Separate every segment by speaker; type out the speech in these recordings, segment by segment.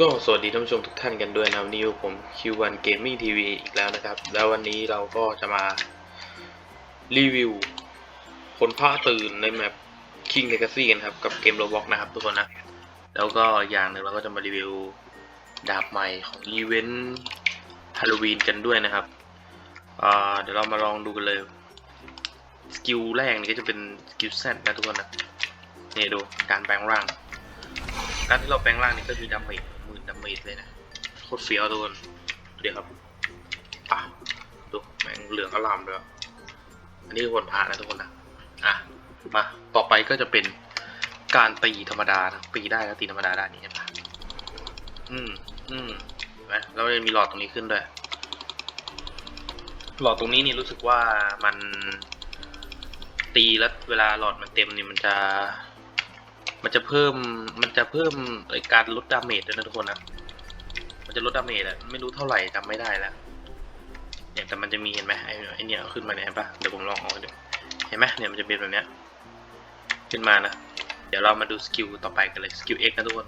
Speaker 1: ก็สวัสดีท่านผู้ชมทุกท่านกันด้วยนะครับนี่อผม Q1 Gaming TV อีกแล้วนะครับ แล้ววันนี้เราก็จะมารีวิวคนพระตื่นในแมป King Legacy กันครับ กับเกม Roblox นะครับทุกคนนะ แล้วก็อย่างหนึ่งเราก็จะมารีวิวดาบใหม่ของอีเวนต์ฮาโลวีนกันด้วยนะครับเดี๋ยวเรามาลองดูกันเลย สกิลแรกนี่ก็จะเป็นสกิลแซดนะทุกคนนะนี่ดูการแปลงร่าง การที่เราแปลงร่างนี่ก็มีดาเมจหมื่นดาเมจเลยนะโคตรเฟี้ยวทุกคนเดี๋ยวครับอะดูแม่งเหลืองอลามเลยอันนี้คนพานะทุกคนนะอะมาต่อไปก็จะเป็นการตีธรรมดานะตีได้แล้วตีธรรมดาได้นี่เห็นปะอืมอืมเห็นไหมแล้วมันมีหลอดตรงนี้ขึ้นด้วยหลอดตรงนี้นี่รู้สึกว่ามันตีแล้วเวลาหลอดมันเต็มนี่มันจะ มันจะเพิ่มมันจะเพิ่มไอการลดดาเมจด้วยนะทุกคนนะมันจะลดดาเมจอะไม่รู้เท่าไหร่จำไม่ได้แล้วเนี่ยแต่มันจะมีเห็นไหมไอไอเนี่ยขึ้นมาเนี่ยปะเดี๋ยวผมลองเอาดูเห็นไหมเนี่ยมันจะเป็นแบบเนี้ยขึ้นมานะเดี๋ยวเรามาดูสกิลต่อไปกันเลยสกิล X นะทุกคน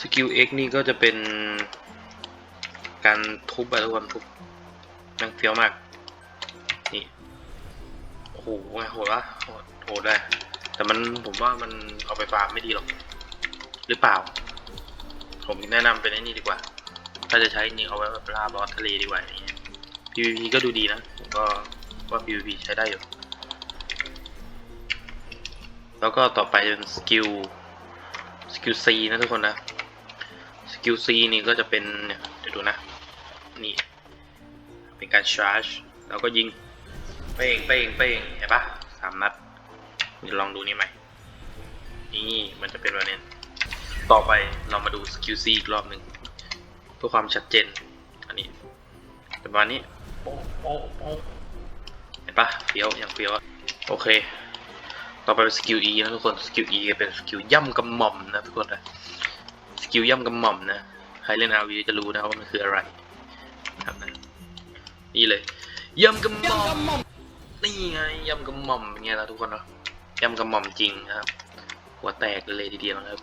Speaker 1: สกิล X นี่ก็จะเป็นการทุบอะทุกคนทุบแม่งเฟี้ยวมากนี่โอ้โหไงโหดวะโหดโหดได้ แต่มันผมว่ามันเอาไปฟาร์มไม่ดีหรอก หรือเปล่า ผมแนะนำเป็นไอ้นี่ดีกว่า ถ้าจะใช้จริงเอาไว้แบบล่าบอสทะเลดีกว่าอย่างเงี้ย PVP ก็ดูดีนะผมก็ว่า PVP ใช้ได้อยู่แล้วก็ต่อไปเป็นสกิลสกิล C นะทุกคนนะสกิล C นี่ก็จะเป็นเนี่ยเดี๋ยวดูนะ นี่ เป็นการชาร์จแล้วก็ยิงเป้งเป้งเป้งเห็นปะสามนัด เดี๋ยวลองดูนี่ใหม่นี่มันจะเป็นแบบนี้ต่อไปเรามาดูสกิลซีอีกรอบหนึ่งเพื่อความชัดเจน อันนี้ประมาณนี้โป๊ะโป๊ะโป๊ะเห็นปะเฟี้ยวอย่างเฟี้ยวโอเค ต่อไปเป็นสกิล E นะทุกคนสกิล E เป็นสกิลย่ำกำหม่อมนะทุกคนนะสกิลย่ำกำหม่อมนะใครเล่น RV จะรู้นะว่ามันคืออะไรนะครับนะนี่เลยย่ำกำหม่อมนี่ไงย่ำกระหม่อมเป็นไงล่ะทุกคนเนาะ ยำกระหม่อมจริงนะครับ หัวแตกเลยทีเดียวนะครับ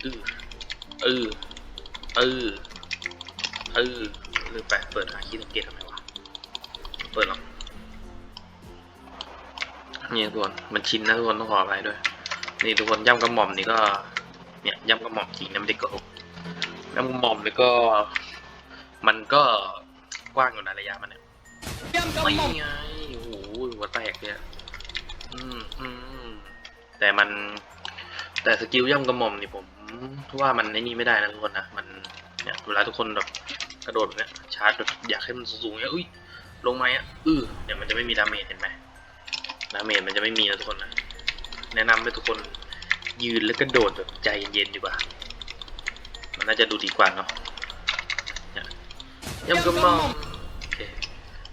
Speaker 1: เออเออเออเออลืมไปเปิดหาคีย์สังเกตทำไมวะ เปิดหรอกนี่ทุกคนมันชินนะทุกคนต้องขออะไรด้วย นี่ทุกคนย่ำกระหม่อมนี่ก็ เนี่ยย่ำกระหม่อมจริงนะไม่ได้โกหกย่ำกระหม่อมนี่ก็ มันก็กว้างอยู่ในะระยะมันเนี่ยไม่ไงโอ้โหหัวแตกเลยอะอืมอืม แต่มัน แต่สกิลย่ำกระหม่อมนี่ผมว่ามันไอ้นี่ไม่ได้นะทุกคนนะมันเนี่ยเวลาทุกคนแบบกระโดดเนี้ยชาร์จแบบอยากให้มันสูงๆเนี้ยอุ้ยลงมาอะอือเดี๋ยวมันจะไม่มีดาเมจเห็นไหมดาเมจมันจะไม่มีนะทุกคนนะแนะนำให้ทุกคนยืนแล้วก็โดดแบบใจเย็นๆดีกว่า มันน่าจะดูดีกว่าเนาะเนี่ยย่ำกระหม่อม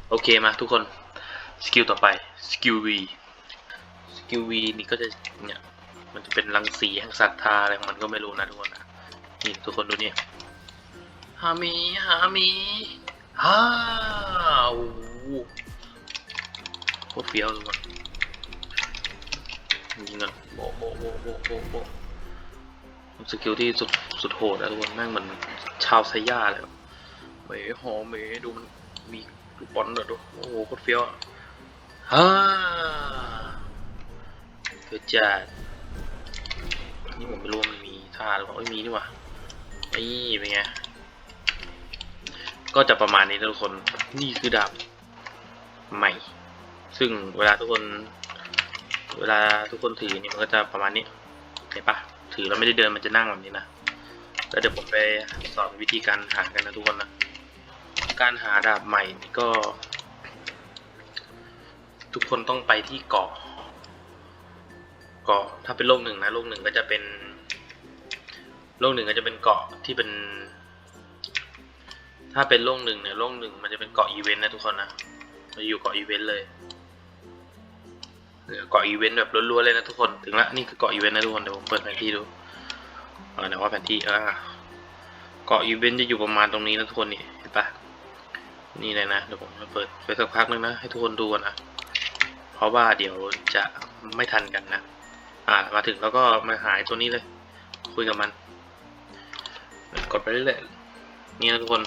Speaker 1: โอเคมาทุกคนสกิลต่อไปสกิล V ส กิล V นี่ก็จะเนี่ยมันจะเป็นรังสีแห่งศรัทธาอะไรของมันก็ไม่รู้นะทุกคนนะนี่ทุกคนดูเนี่ยฮามีฮามีฮ่าโอ้โหโคตรเฟี้ยวทุกคนยิงกันโบโบโบโบโบโบสกิลที่สุดสุดโหดอะทุกคนแม่งเหมือนชาวไซย่าเลยอะเมหอเมดูมันมีลูกบอลเด้อดูโอ้โหโคตรเฟี้ยวอะฮ่า เกิดจากนี่ผมไม่รู้มันมีท่าหรือเปล่าไม่มีนี่ว่านี่เป็นไง ก็จะประมาณนี้ทุกคน นี่คือดาบใหม่ ซึ่งเวลาทุกคน เวลาทุกคนถือนี่มันก็จะประมาณนี้ เห็นปะถือแล้วไม่ได้เดินมันจะนั่งแบบนี้นะ แล้วเดี๋ยวผมไปสอนวิธีการหากันนะทุกคนนะ การหาดาบใหม่นี่ก็ ทุกคนต้องไปที่เกาะ กาะถ้าเป็นโลกหนึ่งนะโลกหนึ่งก็จะเป็น โลกหนึ่งก็จะเป็นเกาะที่เป็น ถ้าเป็นโลกหนึ่งเนี่ยโลกหนึ่งมันจะเป็นเกาะอีเวนต์นะทุกคนนะมันอยู่เกาะอีเวนต์เลยเกาะอีเวนต์แบบล้วนๆเลยนะทุกคนถึงละนี่คือเกาะอีเวนต์นะทุกคนเดี๋ยวผมเปิดแผนที่ดูเออเดี๋ยวว่าแผนที่อ่าเกาะอีเวนต์จะอยู่ประมาณตรงนี้นะทุกคนนี่เห็นปะนี่เลยนะเดี๋ยวผมจะเปิดไปสักพักนึงนะให้ทุกคนดูนะเพราะว่าเดี๋ยวจะไม่ทันกันนะ อ่ามาถึงแล้วก็มาหายตัวนี้เลย คุยกับมัน กดไปเรื่อยๆนี่นะทุกคน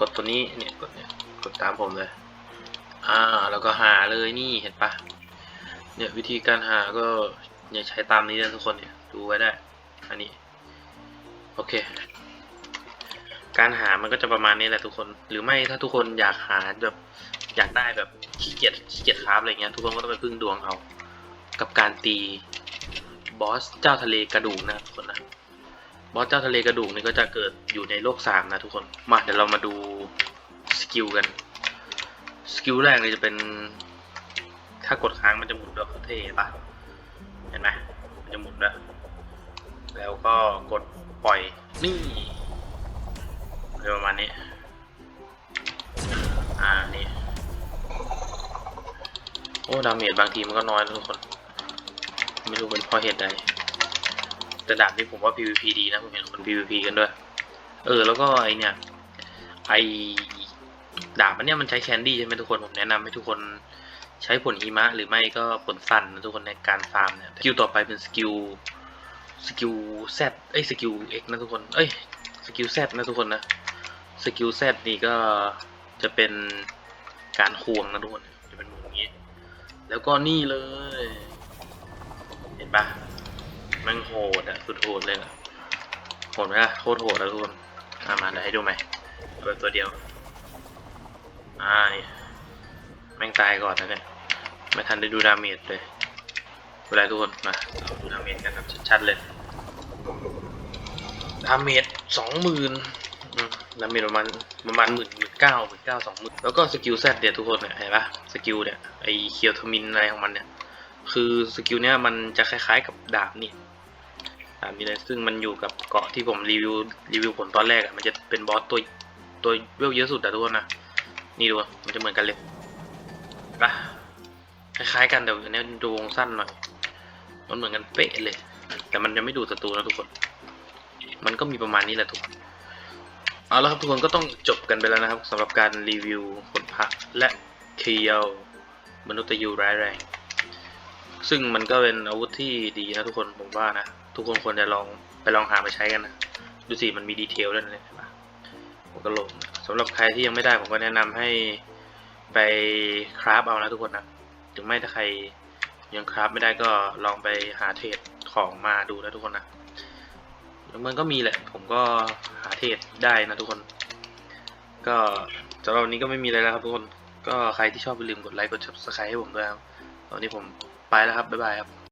Speaker 1: กดตัวนี้เนี่ยกดเนี่ยกดตามผมเลย อ่า แล้วก็หาเลยนี่เห็นปะเนี่ยวิธีการหาก็เนี่ยใช้ตามนี้นะทุกคนเนี่ยดูไว้ได้ อันนี้ โอเค การหามันก็จะประมาณนี้แหละทุกคน หรือไม่ถ้าทุกคนอยากหาแบบอยากได้แบบขี้เกียจขี้เกียจคราฟอะไรเงี้ยทุกคนก็ต้องไปพึ่งดวงเอา กับการตีบอสเจ้าทะเลกระดูกนะทุกคนนะบอสเจ้าทะเลกระดูกนี่ก็จะเกิดอยู่ในโลกสามนะทุกคนมาเดี๋ยวเรามาดูสกิลกันสกิลแรกเลยจะเป็น ถ้ากดค้างมันจะหมุนด้วยเขาเท่ปะเห็นไหมมันจะหมุนด้วยแล้วก็กดปล่อยนี่อะไรประมาณนี้อ่านี่โอ้ดาเมจบางทีมันก็น้อยนะทุกคน ไม่รู้เป็นเพราะเหตุใดแต่ดาบนี่ผมว่า PVP ดีนะผมเห็นคน PVP กันด้วย เออ แล้วก็ไอเนี่ย ไอดาบมันเนี่ยมันใช้แคนดี้ใช่ไหมทุกคน ผมแนะนำให้ทุกคนใช้ผลหิมะ หรือไม่ก็ผลสั่นนะทุกคนในการฟาร์มเนี่ย สกิลต่อไปเป็นสกิล สกิล Z เอ้ยสกิล X นะทุกคน เอ้ยสกิล Z นะทุกคนนะ สกิล Z นี่ก็จะเป็นการควงนะทุกคน จะเป็นมุมอย่างนี้ แล้วก็นี่เลย ห็นปะแมันโหดอะสุดโหดเลยอะโหดไหมล่ะโคตรโหดแล้วทุกคนอะมาเดี๋ยวให้ดูไหมเอาแบบตัวเดียวอ่านี่แม่งตายก่อนนะเนี่ยไม่ทันได้ดูดาเมจเลยเวลาทุกคนมาเราดูดาเมจกันแบบชัดๆเลยดาเมจสองหมื่นดาเมจประมาณประมาณหมื่นหมื่นเก้าหมื่นเก้าสองหมื่นแล้วก็สกิลแซดเนี่ยทุกคนเนี่ยเห็นปะสกิลเนี่ยไอเคียวทมินอะไรของมันเนี่ย คือสกิลเนี่ยมันจะคล้ายๆกับดาบนี่ดาบนี่เลยซึ่งมันอยู่กับเกาะที่ผมรีวิวรีวิวผลตอนแรกอะมันจะเป็นบอสตัวตัวเวลเยอะสุดแต่ทุกคนนะนี่ดูอะมันจะเหมือนกันเลยปะคล้ายๆกันแต่อันนี้ดูวงสั้นหน่อยมันเหมือนกันเป๊ะเลย แต่มันจะไม่ดูศัตรูนะทุกคน มันก็มีประมาณนี้แหละทุกคนเอาละครับทุกคนก็ต้องจบกันไปแล้วนะครับสำหรับการรีวิวผลพระและเคียวมนุษย์ยูร้ายแรง ซึ่งมันก็เป็นอาวุธที่ดีนะทุกคนผมว่านะ ทุกคนควรจะลองไปลองหามาใช้กันนะ ดูสิมันมีดีเทลด้วยนะเห็นปะผมก็ลงสำหรับใครที่ยังไม่ได้ผมก็แนะนำให้ไปคราฟเอานะทุกคนนะ ถึงไม่ถ้าใครยังคราฟไม่ได้ก็ลองไปหาเทรดของมาดูนะทุกคนนะมันก็มีแหละ ผมก็หาเทรดได้นะทุกคน ก็สำหรับวันนี้ก็ไม่มีอะไรแล้วครับทุกคน ก็ใครที่ชอบอย่าลืมกดไลค์กด subscribe ให้ผมด้วยครับ ตอนนี้ผมไปแล้วครับ บ๊ายบายครับ